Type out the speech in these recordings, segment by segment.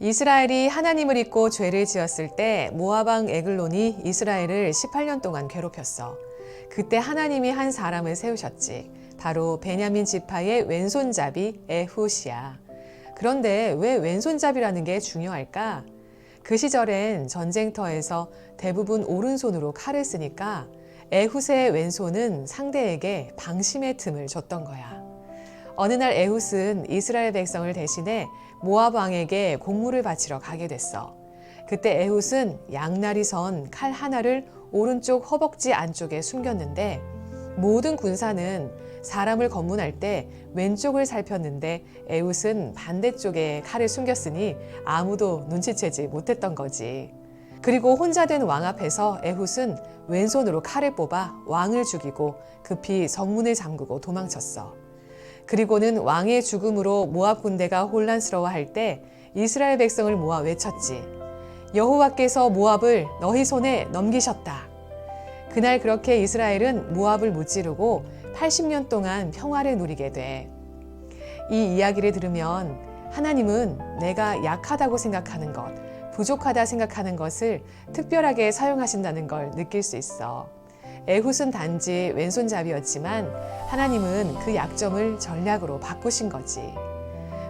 이스라엘이 하나님을 잊고 죄를 지었을 때 모아방 에글론이 이스라엘을 18년 동안 괴롭혔어. 그때 하나님이 한 사람을 세우셨지. 바로 베냐민 지파의 왼손잡이 에훗이야. 그런데 왜 왼손잡이라는 게 중요할까? 그 시절엔 전쟁터에서 대부분 오른손으로 칼을 쓰니까 에훗의 왼손은 상대에게 방심의 틈을 줬던 거야. 어느 날 에훗은 이스라엘 백성을 대신해 모압 왕에게 공물을 바치러 가게 됐어. 그때 에훗은 양날이 선 칼 하나를 오른쪽 허벅지 안쪽에 숨겼는데 모든 군사는 사람을 검문할 때 왼쪽을 살폈는데 에훗은 반대쪽에 칼을 숨겼으니 아무도 눈치채지 못했던 거지. 그리고 혼자 된 왕 앞에서 에훗은 왼손으로 칼을 뽑아 왕을 죽이고 급히 성문을 잠그고 도망쳤어. 그리고는 왕의 죽음으로 모압 군대가 혼란스러워할 때 이스라엘 백성을 모아 외쳤지. 여호와께서 모압을 너희 손에 넘기셨다. 그날 그렇게 이스라엘은 모압을 무찌르고 80년 동안 평화를 누리게 돼. 이 이야기를 들으면 하나님은 내가 약하다고 생각하는 것, 부족하다 생각하는 것을 특별하게 사용하신다는 걸 느낄 수 있어. 에훗은 단지 왼손잡이였지만 하나님은 그 약점을 전략으로 바꾸신 거지.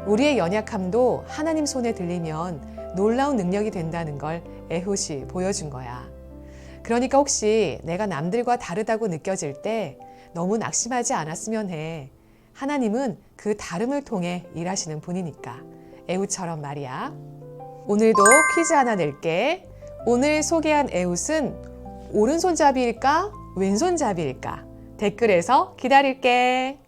우리의 연약함도 하나님 손에 들리면 놀라운 능력이 된다는 걸 에훗이 보여준 거야. 그러니까 혹시 내가 남들과 다르다고 느껴질 때 너무 낙심하지 않았으면 해. 하나님은 그 다름을 통해 일하시는 분이니까. 에훗처럼 말이야. 오늘도 퀴즈 하나 낼게. 오늘 소개한 에훗은 오른손잡이일까? 왼손잡이일까? 댓글에서 기다릴게.